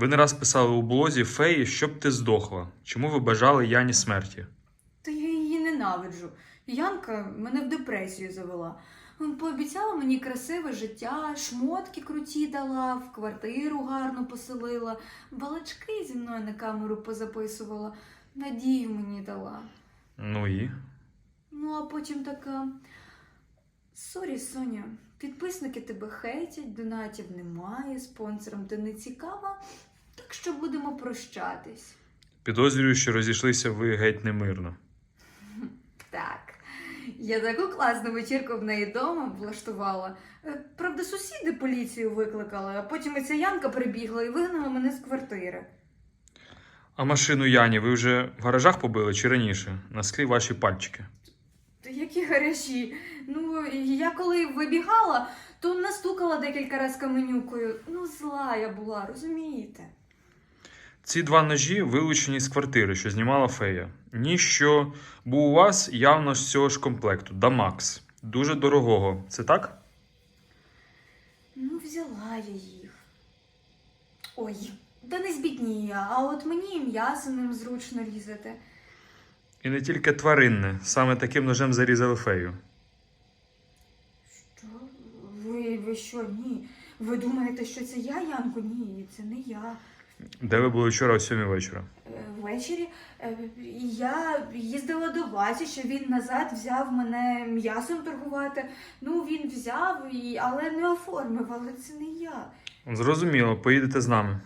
Ви не раз писали у блозі феї, щоб ти здохла. Чому ви бажали Яні смерті? Та я її ненавиджу. Янка мене в депресію завела. Пообіцяла мені красиве життя, шмотки круті дала, в квартиру гарно поселила, балачки зі мною на камеру позаписувала, надію мені дала. Ну і. Ну, а потім така. Сорі, Соня, підписники тебе хейтять, донатів немає, спонсорам ти не цікава, так що будемо прощатись. Підозрюю, що розійшлися ви геть немирно. Так. Я таку класну вечірку в неї вдома влаштувала. Е, Правда, сусіди поліцію викликали, а потім і ця Янка прибігла і вигнала мене з квартири. А машину Яні ви вже в гаражах побили чи раніше? На склі ваші пальчики. Та які гаражі. Ну, я коли вибігала, то настукала декілька разів каменюкою. Ну, зла я була, розумієте? Ці два ножі вилучені з квартири, що знімала фея. Ніж, що був у вас явно з цього ж комплекту. Дамакс. Дуже дорогого. Це так? Ну, взяла я їх. Ой, та не збідніє, а от мені і м'ясо ним зручно різати. І не тільки тваринне, саме таким ножем зарізали фею. Що? Ви, ви що, ні? Ви думаєте, що це я, Янко? Ні, це не я. Де ви були вчора о сьомій вечора? Е, Ввечері е, я їздила до Васі, що він назад взяв мене м'ясом торгувати. Ну, він взяв, і, але не оформив, але це не я. Зрозуміло, поїдете з нами.